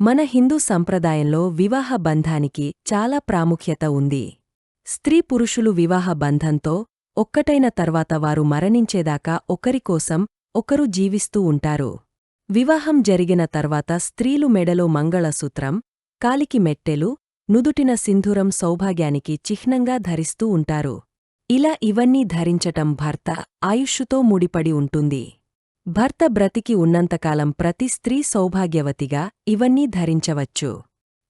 మన హిందూ సంప్రదాయంలో వివాహ బంధానికి చాలా ప్రాముఖ్యత ఉంది. స్త్రీ పురుషులు వివాహ బంధంతో ఒక్కటైన తర్వాత వారు మరణించేదాకా ఒకరికోసం ఒకరు జీవిస్తూ ఉంటారు. వివాహం జరిగిన తర్వాత స్త్రీలు మెడలో మంగళసూత్రం కాలికి మెట్టెలు నుదుటిన సింధూరం సౌభాగ్యానికి చిహ్నంగా ధరిస్తూ ఉంటారు. ఇలా ఇవన్నీ ధరించటం భర్త ఆయుష్షుతో ముడిపడి ఉంటుంది. భర్త బ్రతికి ఉన్నంతకాలం ప్రతి స్త్రీ సౌభాగ్యవతిగా ఇవన్నీ ధరించవచ్చు.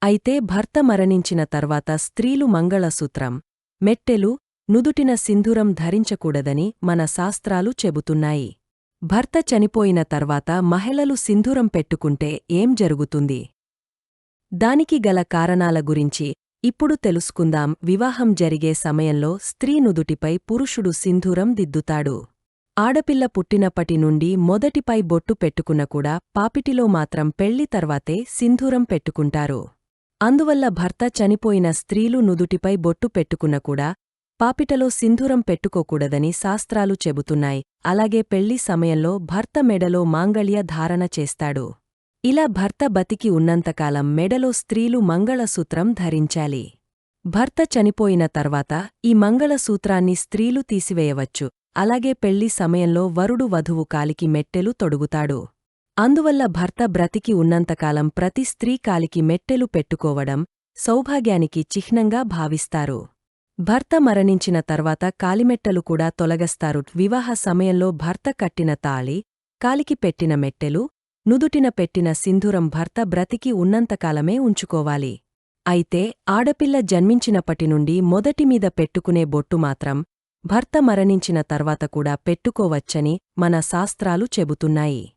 అయితే భర్త మరణించిన తర్వాత స్త్రీలు మంగళసూత్రం మెట్టెలు నుదుటిన సింధూరం ధరించకూడదని మన శాస్త్రాలు చెబుతున్నాయి. భర్త చనిపోయిన తర్వాత మహిళలు సింధూరం పెట్టుకుంటే ఏం జరుగుతుంది? దానికి గల కారణాల గురించి ఇప్పుడు తెలుసుకుందాం. వివాహం జరిగే సమయంలో స్త్రీ నుదుటిపై పురుషుడు సింధూరం దిద్దుతాడు. ఆడపిల్ల పుట్టినప్పటి నుండి మొదటిపై బొట్టు పెట్టుకున్న కూడా పాపిటిలో మాత్రం పెళ్ళి తర్వాతే సింధూరం పెట్టుకుంటారు. అందువల్ల భర్త చనిపోయిన స్త్రీలు నుదుటిపై బొట్టు పెట్టుకున్న కూడా పాపిటలో సింధూరం పెట్టుకోకూడదని శాస్త్రాలు చెబుతున్నాయి. అలాగే పెళ్ళి సమయంలో భర్త మెడలో మాంగళ్య ధారణ చేస్తాడు. ఇలా భర్త బతికి ఉన్నంతకాలం మెడలో స్త్రీలు మంగళసూత్రం ధరించాలి. భర్త చనిపోయిన తర్వాత ఈ మంగళసూత్రాన్ని స్త్రీలు తీసివేయవచ్చు. అలాగే పెళ్ళి సమయంలో వరుడు వధువు కాలికి మెట్టెలు తొడుగుతాడు. అందువల్ల భర్త బ్రతికి ఉన్నంతకాలం ప్రతి స్త్రీ కాలికి మెట్టెలు పెట్టుకోవడం సౌభాగ్యానికి చిహ్నంగా భావిస్తారు. భర్త మరణించిన తర్వాత కాలిమెట్టలు కూడా తొలగస్తారు. వివాహ సమయంలో భర్త కట్టిన తాళి కాలికి పెట్టిన మెట్టెలు నుదుటిన పెట్టిన సింధూరం భర్త బ్రతికి ఉన్నంతకాలమే ఉంచుకోవాలి. అయితే ఆడపిల్ల జన్మించినప్పటి నుండి మొదటిమీద పెట్టుకునే బొట్టు మాత్రం భర్త మరణించిన తర్వాత కూడా పెట్టుకోవచ్చని మన శాస్త్రాలు చెబుతున్నాయి.